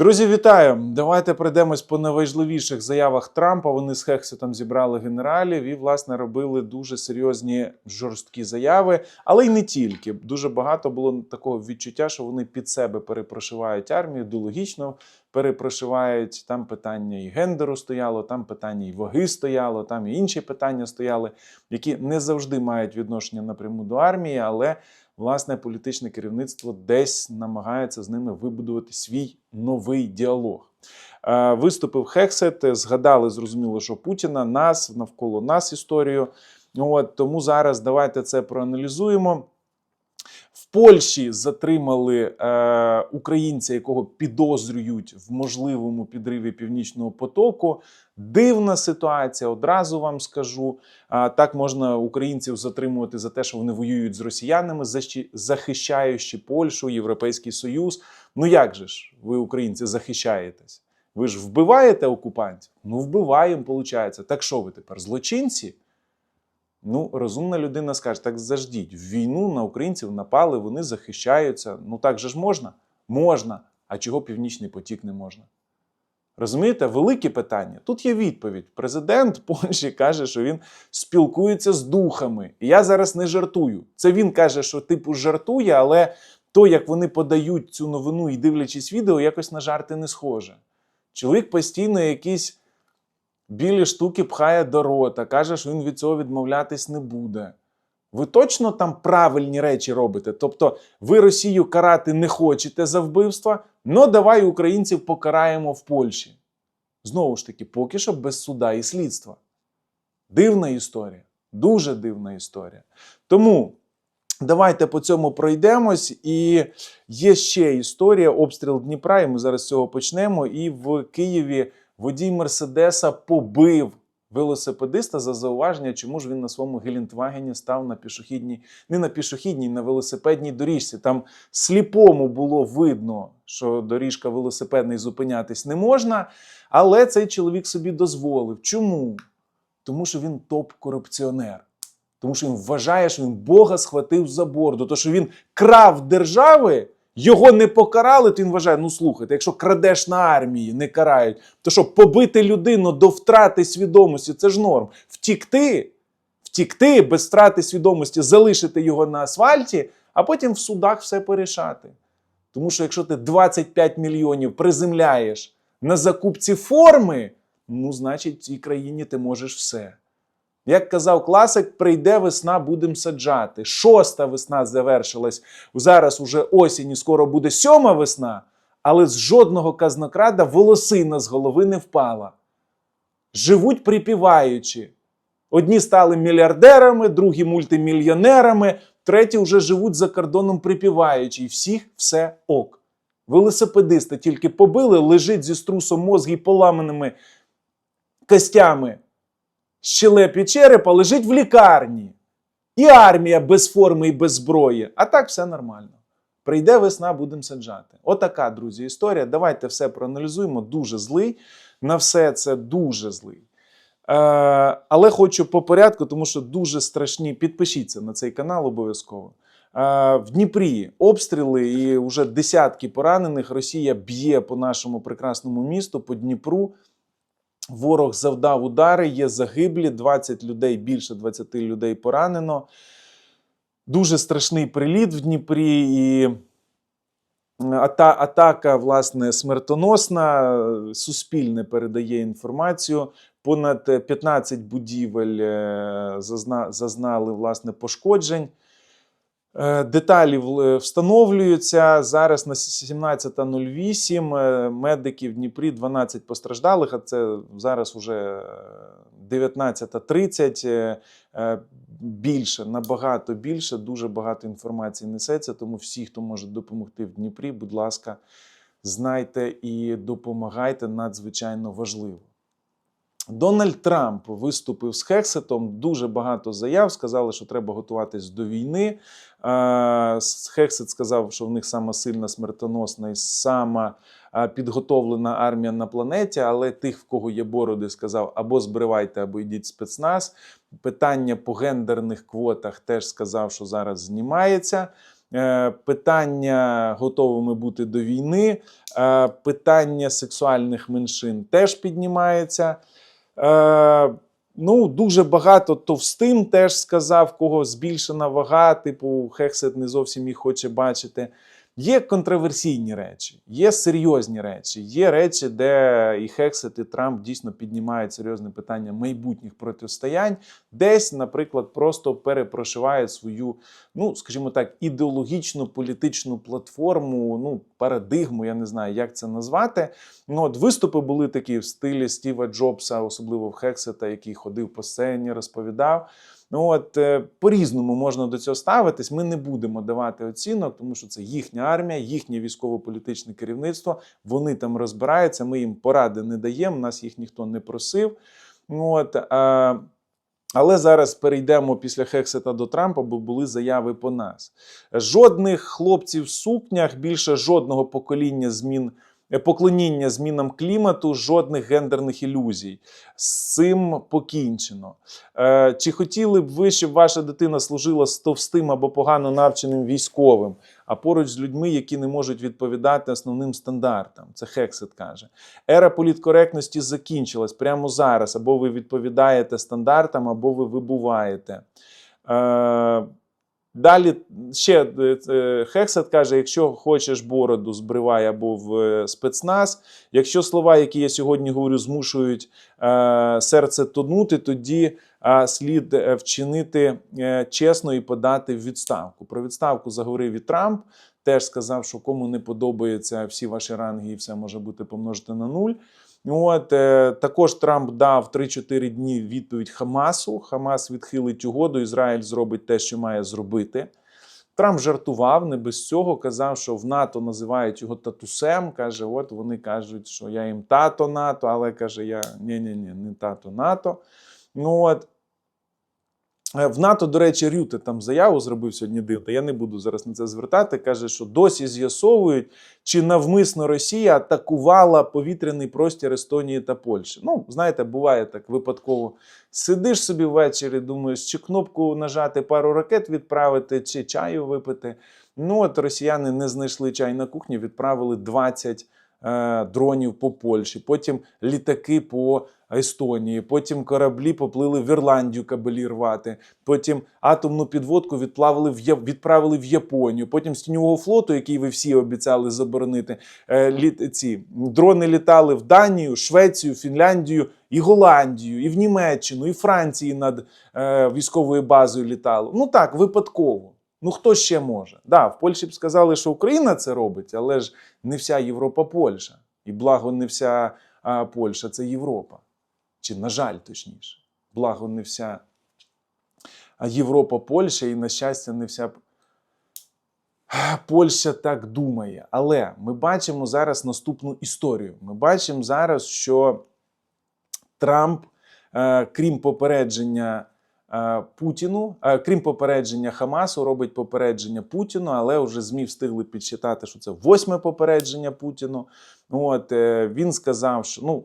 Друзі, вітаю! Давайте пройдемось по найважливіших заявах Трампа. Вони з Хексетом зібрали генералів і, власне, робили дуже серйозні жорсткі заяви, але й не тільки. Дуже багато було такого відчуття, що вони під себе перепрошивають армію, ідеологічно перепрошивають. Там питання і гендеру стояло, там питання і ваги стояло, там і інші питання стояли, які не завжди мають відношення напряму до армії, але власне політичне керівництво десь намагається з ними вибудувати свій новий діалог. Е, Виступив Хексет, згадали, зрозуміло, що Путіна, нас, навколо нас історію. От, тому зараз давайте це проаналізуємо. Польщі затримали е, українця, якого підозрюють в можливому підриві північного потоку. Дивна ситуація, одразу вам скажу. А, так можна українців затримувати за те, що вони воюють з росіянами, захищаючи Польщу, Європейський Союз. Ну як же ж ви, українці, захищаєтесь? Ви ж вбиваєте окупантів? Ну, вбиваємо, виходить. Так що ви тепер? Злочинці? Ну, розумна людина скаже: так заждіть, в війну на українців напали, вони захищаються. Ну так же ж можна? Можна. А чого Північний потік не можна? Розумієте, велике питання. Тут є відповідь. Президент Польщі каже, що він спілкується з духами. І я зараз не жартую. Це він каже, що типу жартує, але то, як вони подають цю новину і дивлячись відео, якось на жарти не схоже. Чоловік постійно якісь білі штуки пхає до рота, каже, що він від цього відмовлятись не буде. Ви точно там правильні речі робите? Тобто, ви Росію карати не хочете за вбивства, ну давай українців покараємо в Польщі. Знову ж таки, поки що без суда і слідства. Дивна історія, дуже дивна історія. Тому давайте по цьому пройдемось. І є ще історія обстріл Дніпра, і ми зараз з цього почнемо. І в Києві водій Мерседеса побив велосипедиста за зауваження, чому ж він на своєму Гелендвагені став на пішохідній, не на пішохідній, на велосипедній доріжці. Там сліпому було видно, що доріжка велосипедна і зупинятись не можна. Але цей чоловік собі дозволив. Чому? Тому що він топ-корупціонер. Тому що він вважає, що він Бога схватив за борду. То, що він крав держави, його не покарали, то він вважає, ну слухайте, якщо крадеш на армії, не карають, то що побити людину до втрати свідомості це ж норм. Втікти, втікти без втрати свідомості, залишити його на асфальті, а потім в судах все порішати. Тому що якщо ти 25 мільйонів приземляєш на закупці форми, ну, значить, в цій країні ти можеш все. Як казав класик, прийде весна, будемо саджати. Шоста весна завершилась. Зараз уже осінь, і скоро буде сьома весна, але з жодного казнокрада волосина з голови не впала. Живуть припіваючи. Одні стали мільярдерами, другі мультимільйонерами, треті вже живуть за кордоном припіваючи, і всіх все ок. Велосипедиста тільки побили, лежить зі струсом мозги і поламаними костями щелепі черепа лежить в лікарні. І армія без форми і без зброї. А так все нормально. Прийде весна, будемо саджати. Отака, друзі, історія. Давайте все проаналізуємо. Дуже злий. На все це дуже злий. Е, але хочу по порядку, тому що дуже страшні. Підпишіться на цей канал обов'язково. Е, в Дніпрі обстріли і вже десятки поранених. Росія б'є по нашому прекрасному місту, по Дніпру. Ворог завдав удари, є загиблі, 20 людей, більше 20 людей поранено. Дуже страшний приліт в Дніпрі і ата- атака, власне, смертоносна. Суспільне передає інформацію. Понад 15 будівель е, зазна- зазнали власне пошкоджень. Е, Деталі встановлюються. Зараз на 17.08 е, медики в Дніпрі 12 постраждалих, а це зараз уже 19.30. Е, е, Більше, набагато більше, дуже багато інформації несеться. Тому всі, хто може допомогти в Дніпрі, будь ласка, знайте і допомагайте надзвичайно важливо. Дональд Трамп виступив з Хексетом. Дуже багато заяв. Сказали, що треба готуватись до війни. Хексет сказав, що в них сама сильна, смертоносна і сама підготовлена армія на планеті. Але тих, в кого є бороди, сказав або збривайте, або йдіть спецназ. Питання по гендерних квотах теж сказав, що зараз знімається. е, питання готовими бути до війни, е, питання сексуальних меншин теж піднімається. Е, Ну, дуже багато товстим теж сказав, кого збільшена вага, типу Хексет не зовсім їх хоче бачити. Є контроверсійні речі, є серйозні речі, є речі, де і Хексет, і Трамп дійсно піднімають серйозне питання майбутніх протистоянь, десь, наприклад, просто перепрошивають свою, ну скажімо так, ідеологічну політичну платформу, ну парадигму, я не знаю, як це назвати. Ну, от виступи були такі в стилі Стіва Джобса, особливо в Хексета, який ходив по сцені, розповідав. Ну от е, по-різному можна до цього ставитись. Ми не будемо давати оцінок, тому що це їхня армія, їхнє військово-політичне керівництво. Вони там розбираються. Ми їм поради не даємо. Нас їх ніхто не просив. Ну, От, е, але зараз перейдемо після Хексета до Трампа, бо були заяви по нас. Жодних хлопців в сукнях, більше жодного покоління змін. Е, Поклоніння змінам клімату, жодних гендерних ілюзій. З цим покінчено. Е, чи хотіли б ви, щоб ваша дитина служила з товстим або погано навченим військовим, а поруч з людьми, які не можуть відповідати основним стандартам? Це Хексет каже. Ера політкоректності закінчилась прямо зараз. Або ви відповідаєте стандартам, або ви вибуваєте. Далі ще е, е, Хексет каже: якщо хочеш бороду, збривай або в е, спецназ. Якщо слова, які я сьогодні говорю, змушують серце тонути, тоді слід вчинити чесно і подати відставку. Про відставку заговорив і Трамп. Теж сказав, що кому не подобаються всі ваші ранги, і все може бути помножити на нуль. От е, також Трамп дав 3-4 дні відповідь Хамасу. Хамас відхилить угоду. Ізраїль зробить те, що має зробити. Трамп жартував не без цього. Казав, що в НАТО називають його татусем. Каже: от вони кажуть, що я їм тато НАТО, але каже, я ні-ні-ні, не тато НАТО. Ну от. Е, В НАТО, до речі, Рюте там заяву зробив сьогодні дивно. Я не буду зараз на це звертати. Каже, що досі з'ясовують, чи навмисно Росія атакувала повітряний простір Естонії та Польщі. Ну, знаєте, буває так випадково. Сидиш собі ввечері, думаєш, чи кнопку нажати пару ракет відправити, чи чаю випити. Ну, от росіяни не знайшли чай на кухні, відправили 20 е, дронів по Польщі, потім літаки по Естонії, потім кораблі поплили в Ірландію кабелі рвати, потім атомну підводку відправили в, Я- відправили в Японію, потім з тіньового флоту, який ви всі обіцяли заборонити, е, літ, ці дрони літали в Данію, Швецію, Фінляндію і Голландію, і в Німеччину, і Франції над е, військовою базою літало. Ну так, випадково. Ну хто ще може? Да, в Польщі б сказали, що Україна це робить, але ж не вся Європа Польща. І благо не вся а, Польща це Європа. Чи, на жаль, точніше, благо не вся Європа Польща, і, на щастя, не вся Польща так думає. Але ми бачимо зараз наступну історію. Ми бачимо зараз, що Трамп, е, крім попередження е, Путіну, е, крім попередження Хамасу, робить попередження Путіну, але вже ЗМІ встигли підсчитати, що це восьме попередження Путіну. От він сказав, що ну.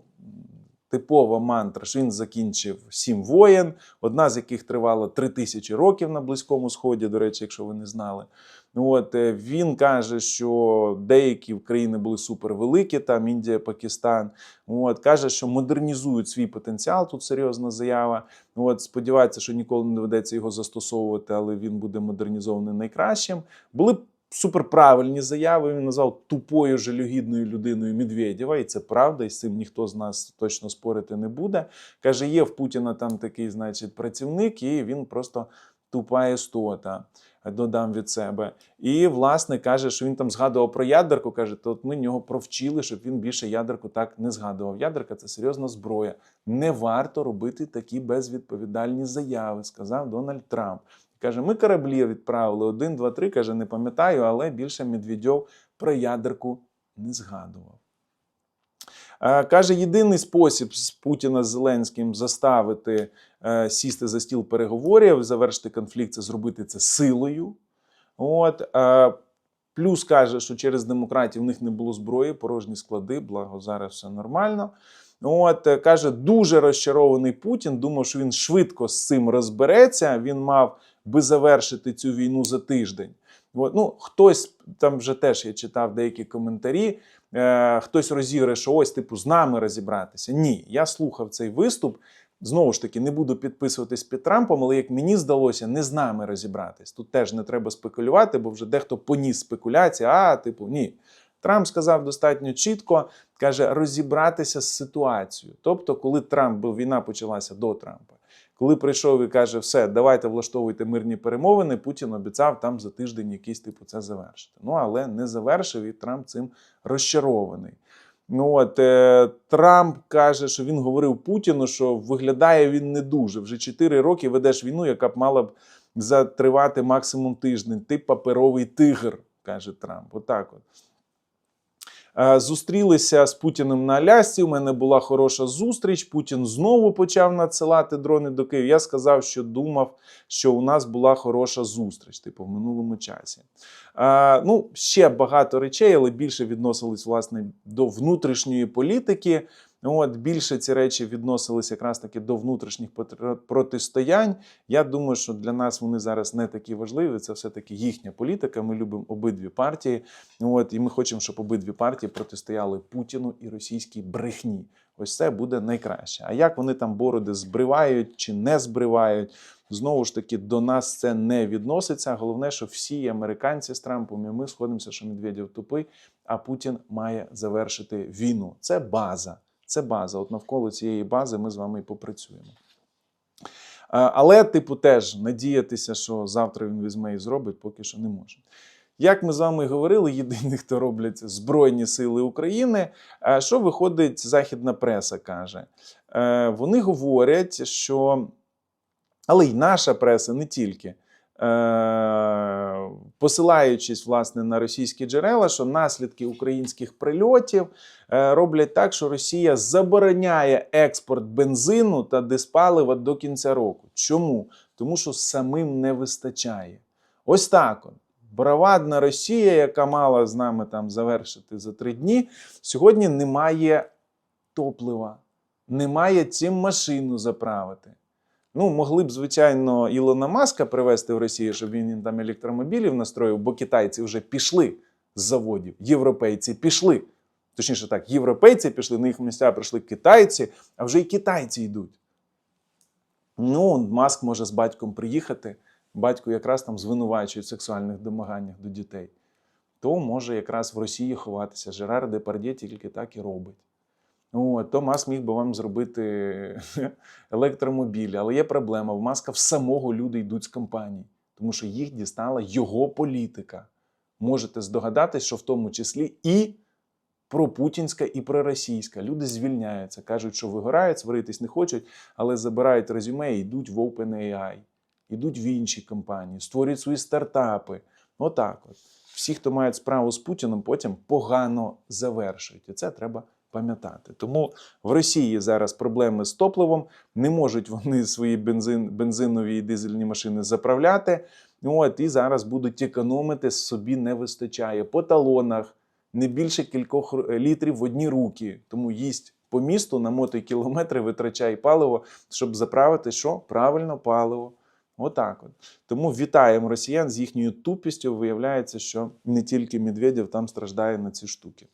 Типова мантра, він закінчив сім воєн, одна з яких тривала три тисячі років на Близькому Сході, до речі, якщо ви не знали. От е, він каже, що деякі країни були супервеликі, там Індія, Пакистан. От каже, що модернізують свій потенціал. Тут серйозна заява. От сподівається, що ніколи не доведеться його застосовувати, але він буде модернізований найкращим. Були суперправильні заяви. Він назвав тупою жалюгідною людиною Медведєва, і це правда, і з цим ніхто з нас точно спорити не буде. Каже, є в Путіна там такий, значить, працівник, і він просто тупа істота. Додам від себе. І, власне, каже, що він там згадував про ядерку. Каже, то от ми нього провчили, щоб він більше ядерку так не згадував. Ядерка це серйозна зброя. Не варто робити такі безвідповідальні заяви, сказав Дональд Трамп. Каже, ми кораблі відправили один, два, три. Каже, не пам'ятаю, але більше Медведьов про ядерку не згадував. Е, Каже, єдиний спосіб з Путіна з Зеленським заставити е, сісти за стіл переговорів, завершити конфлікт, це зробити це силою. От, е, плюс каже, що через демократів в них не було зброї, порожні склади, благо зараз все нормально. От каже, дуже розчарований Путін. Думав, що він швидко з цим розбереться. Він мав би завершити цю війну за тиждень. От, ну, хтось там вже теж я читав деякі коментарі. Е, хтось розіграє, що ось типу з нами розібратися. Ні, я слухав цей виступ. Знову ж таки, не буду підписуватись під Трампом, але як мені здалося, не з нами розібратись. Тут теж не треба спекулювати, бо вже дехто поніс спекуляції. А, типу, ні. Трамп сказав достатньо чітко, каже, розібратися з ситуацією. Тобто, коли Трамп, бо війна почалася до Трампа, коли прийшов і каже, все, давайте влаштовуйте мирні перемовини, Путін обіцяв там за тиждень якийсь типу це завершити. Ну але не завершив, і Трамп цим розчарований. Ну от е, Трамп каже, що він говорив Путіну, що виглядає він не дуже. Вже 4 роки ведеш війну, яка б мала б затривати максимум тиждень. Ти паперовий тигр, каже Трамп. Отак от. Е, Зустрілися з Путіним на Алясці. У мене була хороша зустріч. Путін знову почав надсилати дрони до Києва. Я сказав, що думав, що у нас була хороша зустріч, типу в минулому часі. А, ну, ще багато речей, але більше відносились власне до внутрішньої політики. От більше ці речі відносились якраз таки до внутрішніх протистоянь. Я думаю, що для нас вони зараз не такі важливі. Це все таки їхня політика. Ми любимо обидві партії. От і ми хочемо, щоб обидві партії протистояли Путіну і російській брехні. Ось це буде найкраще. А як вони там бороди збривають чи не збривають? Знову ж таки, до нас це не відноситься. Головне, що всі американці з Трампом і ми сходимося, що Медведєв тупий, а Путін має завершити війну. Це база. Це база. От навколо цієї бази ми з вами і попрацюємо. Але, типу, теж надіятися, що завтра він візьме і зробить, поки що не може. Як ми з вами говорили, єдині, хто роблять Збройні Сили України. Що виходить, західна преса каже? Вони говорять, що але й наша преса не тільки. Посилаючись власне на російські джерела, що наслідки українських прильотів е, роблять так, що Росія забороняє експорт бензину та диспалива до кінця року. Чому? Тому що самим не вистачає. Ось так. От. Бравадна Росія, яка мала з нами там завершити за три дні, сьогодні не має топлива, немає чим машину заправити. Ну, могли б, звичайно, Ілона Маска привезти в Росію, щоб він їм там електромобілів настроїв, бо китайці вже пішли з заводів, європейці пішли. Точніше так, європейці пішли, на їх місця прийшли китайці, а вже і китайці йдуть. Ну, Маск може з батьком приїхати, батько якраз там звинувачує в сексуальних домаганнях до дітей. То може якраз в Росії ховатися. Жерар Депардє тільки так і робить. От, то Маск міг би вам зробити електромобілі. Але є проблема: в Маска в самого люди йдуть з компанії, тому що їх дістала його політика. Можете здогадатись, що в тому числі і пропутінська, і проросійська. Люди звільняються, кажуть, що вигорають, сваритись не хочуть, але забирають резюме і йдуть в OpenAI, йдуть в інші компанії, створюють свої стартапи. Отак от. Всі, хто мають справу з Путіним, потім погано завершують. І це треба пам'ятати. Тому в Росії зараз проблеми з топливом, не можуть вони свої бензин, бензинові і дизельні машини заправляти. От, і зараз будуть економити, собі не вистачає. По талонах не більше кількох літрів в одні руки. Тому їсть по місту, намотуй кілометри, витрачай паливо, щоб заправити що? Правильно паливо. Отак от. Тому вітаємо росіян з їхньою тупістю. Виявляється, що не тільки Медведєв там страждає на ці штуки.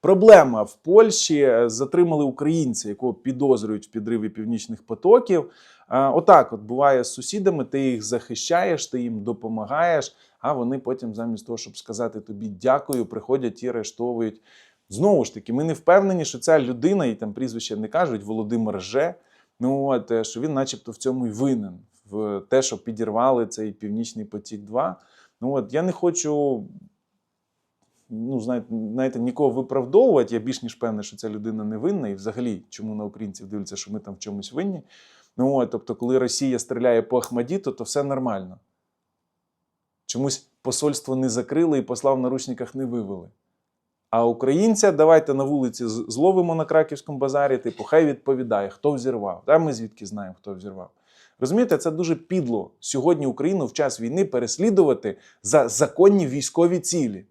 Проблема в Польщі е, затримали українця, якого підозрюють в підриві північних потоків. А, Отак, от буває з сусідами, ти їх захищаєш, ти їм допомагаєш, а вони потім, замість того, щоб сказати тобі дякую, приходять і арештовують. Знову ж таки, ми не впевнені, що ця людина, і там прізвище не кажуть, Володимир Же. Ну от е, що він, начебто, в цьому й винен, в те, що підірвали цей північний потік. 2 Ну от я не хочу ну, знаєте, знаєте, нікого виправдовувати. Я більш ніж певний, що ця людина не винна, і взагалі, чому на українців дивляться, що ми там в чомусь винні. Ну, тобто, коли Росія стріляє по Ахмадіту, то все нормально. Чомусь посольство не закрили і посла в наручниках не вивели. А українця давайте на вулиці зловимо на краківському базарі, типу, хай відповідає, хто взірвав. А ми звідки знаємо, хто взірвав. Розумієте, це дуже підло сьогодні Україну в час війни переслідувати за законні військові цілі.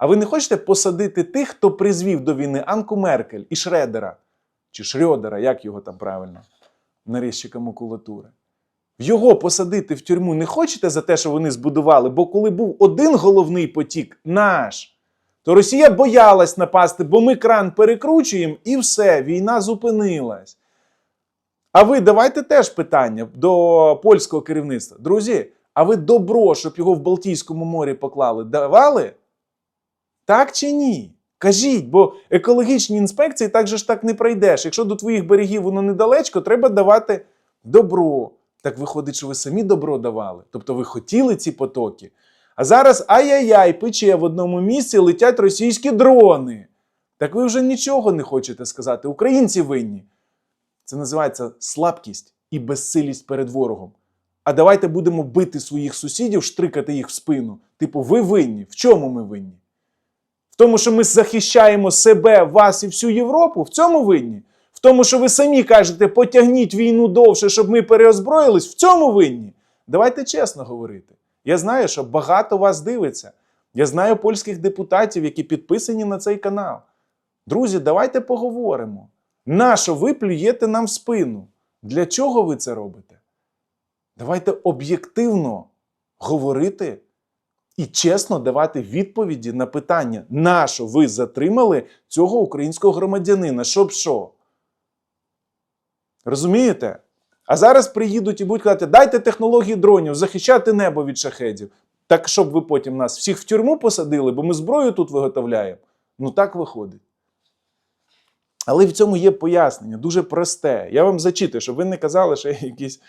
А ви не хочете посадити тих, хто призвів до війни Анку Меркель і Шредера, чи Шрьодера, як його там правильно, нарізчика макулатури? Його посадити в тюрму не хочете за те, що вони збудували, бо коли був один головний потік, наш, то Росія боялась напасти, бо ми кран перекручуємо і все, війна зупинилась. А ви давайте теж питання до польського керівництва. Друзі, а ви добро, щоб його в Балтійському морі поклали, давали? Так чи ні? Кажіть, бо екологічні інспекції так же ж так не пройдеш. Якщо до твоїх берегів воно недалечко, треба давати добро. Так виходить, що ви самі добро давали. Тобто ви хотіли ці потоки. А зараз ай-яй-яй, пече в одному місці летять російські дрони. Так ви вже нічого не хочете сказати. Українці винні. Це називається слабкість і безсилість перед ворогом. А давайте будемо бити своїх сусідів, штрикати їх в спину. Типу, ви винні. В чому ми винні? Тому, що ми захищаємо себе, вас і всю Європу, в цьому винні. В тому, що ви самі кажете, потягніть війну довше, щоб ми переозброїлись, в цьому винні. Давайте чесно говорити. Я знаю, що багато вас дивиться. Я знаю польських депутатів, які підписані на цей канал. Друзі, давайте поговоримо. Нащо ви плюєте нам в спину? Для чого ви це робите? Давайте об'єктивно говорити і чесно давати відповіді на питання, нащо ви затримали цього українського громадянина, щоб що? Розумієте? А зараз приїдуть і будуть казати, дайте технології дронів, захищати небо від шахедів. Так щоб ви потім нас всіх в тюрму посадили, бо ми зброю тут виготовляємо. Ну так виходить. Але в цьому є пояснення, дуже просте. Я вам зачитую, щоб ви не казали, що я якийсь,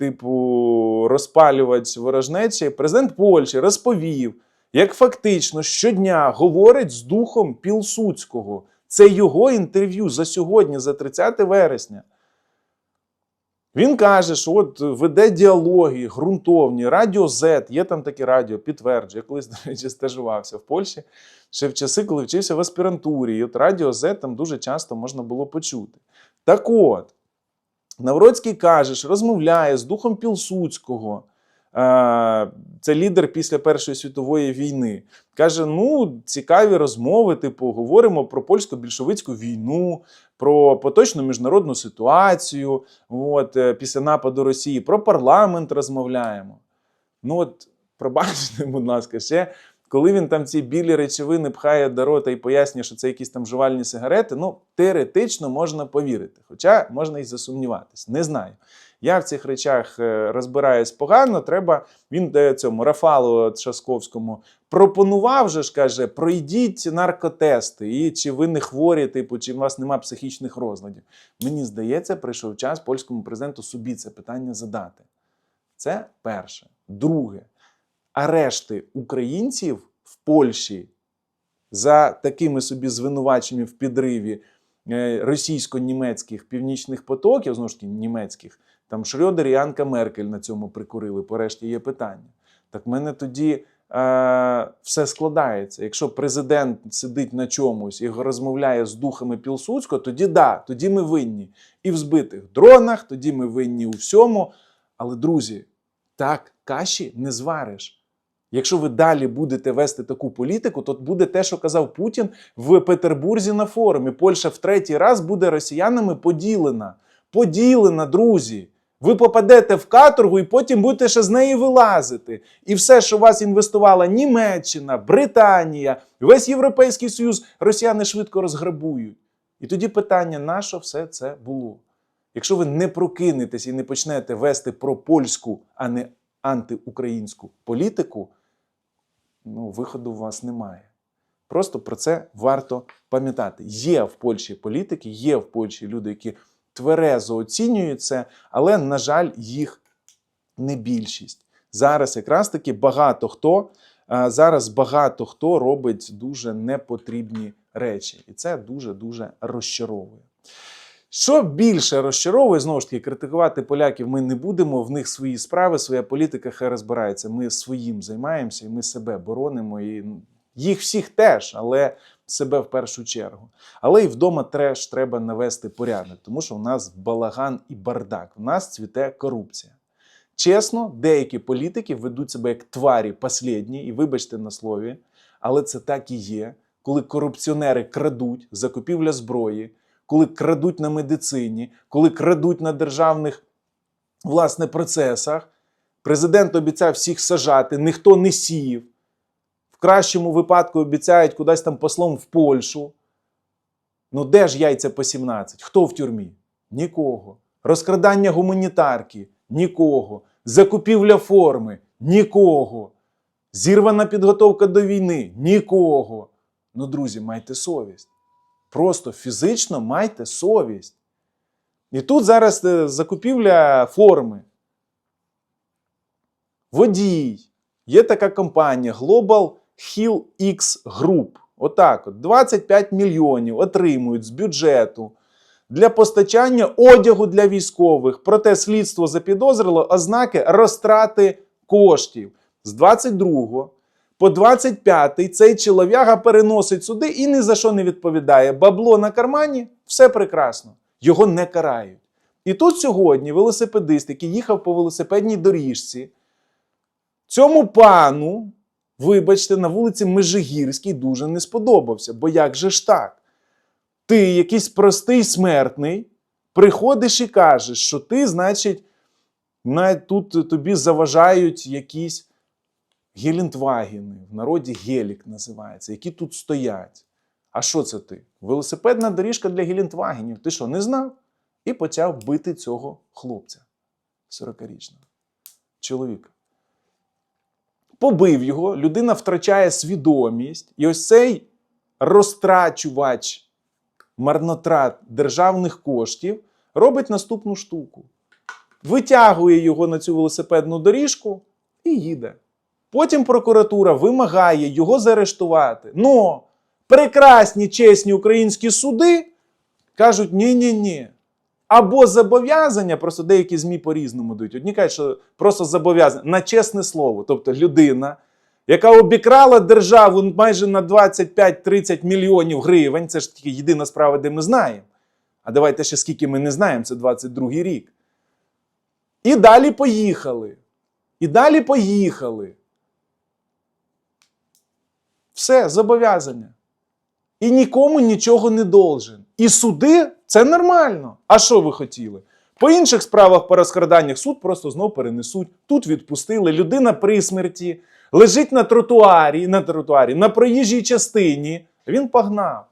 типу, розпалювач ворожнечі. Президент Польщі розповів, як фактично щодня говорить з духом Пілсуцького. Це його інтерв'ю за сьогодні, за 30 вересня. Він каже, що от веде діалоги ґрунтовні, радіо Z, є там таке радіо, підтверджує. Я колись, до речі, стажувався в Польщі ще в часи, коли вчився в аспірантурі. І от радіо Z там дуже часто можна було почути. Так от, Навроцький каже, що розмовляє з духом Пілсуцького. Це лідер після Першої світової війни. Каже: ну, цікаві розмови, типу, говоримо про польсько-більшовицьку війну, про поточну міжнародну ситуацію, от, е, після нападу Росії, про парламент розмовляємо. Ну от, пробачте, будь ласка, ще коли він там ці білі речовини пхає до рота і пояснює, що це якісь там жувальні сигарети, ну, теоретично можна повірити. Хоча можна і засумніватись. Не знаю. Я в цих речах е, розбираюсь погано. Треба він е, цьому Рафалу Часковському пропонував же ж каже: пройдіть наркотести, і чи ви не хворі, типу, чи у вас нема психічних розладів. Мені здається, прийшов час польському президенту собі це питання задати. Це перше. Друге, арешти українців в Польщі за такими собі звинуваченнями в підриві е, російсько-німецьких північних потоків, знову ж таки німецьких, там Шрёдер і Анка Меркель на цьому прикурили, порешті є питання. Так в мене тоді е, все складається. Якщо президент сидить на чомусь і розмовляє з духами Пілсудського, тоді да, тоді ми винні. І в збитих дронах, тоді ми винні у всьому. Але, друзі, так каші не звариш. Якщо ви далі будете вести таку політику, то буде те, що казав Путін в Петербурзі на форумі. Польща в третій раз буде росіянами поділена. Поділена, друзі. Ви попадете в каторгу і потім будете ще з неї вилазити. І все, що вас інвестувала Німеччина, Британія, весь Європейський Союз, росіяни швидко розграбують. І тоді питання, на що все це було? Якщо ви не прокинетесь і не почнете вести пропольську, а не антиукраїнську політику, ну, виходу у вас немає. Просто про це варто пам'ятати. Є в Польщі політики, є в Польщі люди, які тверезо оцінюють це, але, на жаль, їх не більшість. Зараз якраз таки багато хто зараз багато хто робить дуже непотрібні речі, і це дуже дуже розчаровує. Що більше розчаровує, знову ж таки, критикувати поляків ми не будемо. В них свої справи, своя політика хай розбирається. Ми своїм займаємося і ми себе боронимо. І їх всіх теж, але себе в першу чергу. Але і вдома теж треба навести порядок, тому що у нас балаган і бардак. У нас цвіте корупція. Чесно, деякі політики ведуть себе як тварі послідні, і вибачте на слові, але це так і є, коли корупціонери крадуть закупівля зброї, коли крадуть на медицині, коли крадуть на державних власне процесах. Президент обіцяв всіх сажати, ніхто не сів. В кращому випадку обіцяють кудись там послом в Польщу. Ну де ж яйця по 17? Хто в тюрмі? Нікого. Розкрадання гуманітарки нікого. Закупівля форми нікого. Зірвана підготовка до війни нікого. Ну, друзі, майте совість. Просто фізично майте совість. І тут зараз е, закупівля форми. Водій. Є така компанія Global Hill X Group. Отак от 25 мільйонів отримують з бюджету для постачання одягу для військових. Проте слідство запідозрило ознаки розтрати коштів. З 22 по 25-й цей чолов'яга переносить суди і ні за що не відповідає. Бабло на кармані все прекрасно. Його не карають. І тут сьогодні велосипедист, який їхав по велосипедній доріжці, цьому пану, вибачте, на вулиці Межигірській дуже не сподобався. Бо як же ж так? Ти, якийсь простий смертний, приходиш і кажеш, що ти, значить, тут тобі заважають якісь гелендвагени, в народі гелік називається, які тут стоять. А що це ти? Велосипедна доріжка для гелендвагенів. Ти що, не знав? І почав бити цього хлопця 40-річного чоловіка. Побив його, людина втрачає свідомість, і ось цей розтрачувач марнотрат державних коштів робить наступну штуку: витягує його на цю велосипедну доріжку і їде. Потім прокуратура вимагає його заарештувати. Но прекрасні чесні українські суди кажуть: ні-ні-ні. Або зобов'язання, просто деякі ЗМІ по-різному дають. Одні кажуть, що просто зобов'язання на чесне слово. Тобто людина, яка обікрала державу майже на 25-30 мільйонів гривень, це ж тільки єдина справа, де ми знаємо. А давайте ще скільки ми не знаємо, це 22-й рік. І далі поїхали. І далі поїхали. Все, зобов'язання. І нікому нічого не должен. І суди це нормально. А що ви хотіли? По інших справах по розкраданнях суд просто знов перенесуть. Тут відпустили. Людина при смерті лежить на тротуарі, на тротуарі, на проїжджій частині. Він погнав.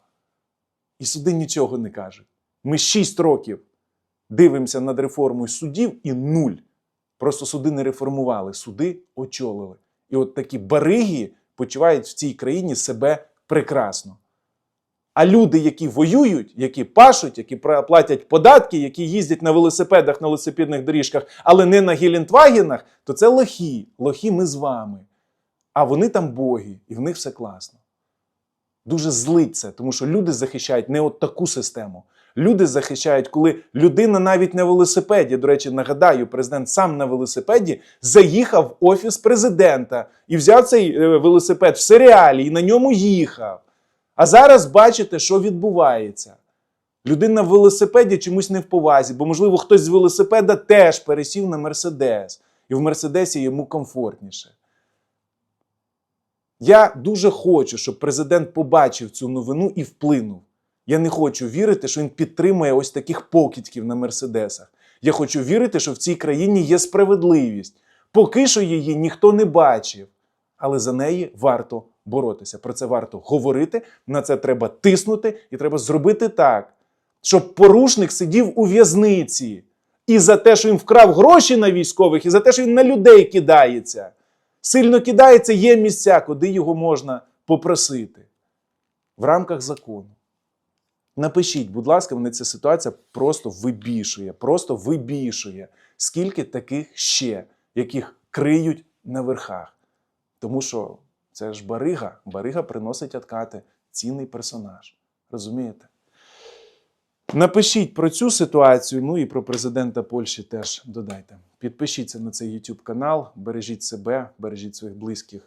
І суди нічого не кажуть. Ми 6 років дивимося над реформою судів і нуль. Просто суди не реформували, суди очолили. І от такі бариги почувають в цій країні себе прекрасно. А люди, які воюють, які пашуть, які платять податки, які їздять на велосипедах, на велосипедних доріжках, але не на Гелендвагенах, то це лохи. Лохи ми з вами. А вони там боги, і в них все класно. Дуже злить це, тому що люди захищають не от таку систему. Люди захищають, коли людина навіть на велосипеді, до речі, нагадаю, президент сам на велосипеді заїхав в офіс президента і взяв цей е, велосипед в серіалі і на ньому їхав. А зараз бачите, що відбувається. Людина в велосипеді чомусь не в повазі, бо, можливо, хтось з велосипеда теж пересів на Мерседес, і в Мерседесі йому комфортніше. Я дуже хочу, щоб президент побачив цю новину і вплинув. Я не хочу вірити, що він підтримує ось таких покидьків на Мерседесах. Я хочу вірити, що в цій країні є справедливість. Поки що її ніхто не бачив, але за неї варто боротися. Про це варто говорити, на це треба тиснути, і треба зробити так, щоб порушник сидів у в'язниці. І за те, що він вкрав гроші на військових, і за те, що він на людей кидається. Сильно кидається, є місця, куди його можна попросити в рамках закону. Напишіть, будь ласка, мене ця ситуація просто вибішує, просто вибішує. Скільки таких ще, яких криють на верхах. Тому що це ж барига, барига приносить откати, цінний персонаж. Розумієте? Напишіть про цю ситуацію, ну і про президента Польщі теж додайте. Підпишіться на цей YouTube канал, бережіть себе, бережіть своїх близьких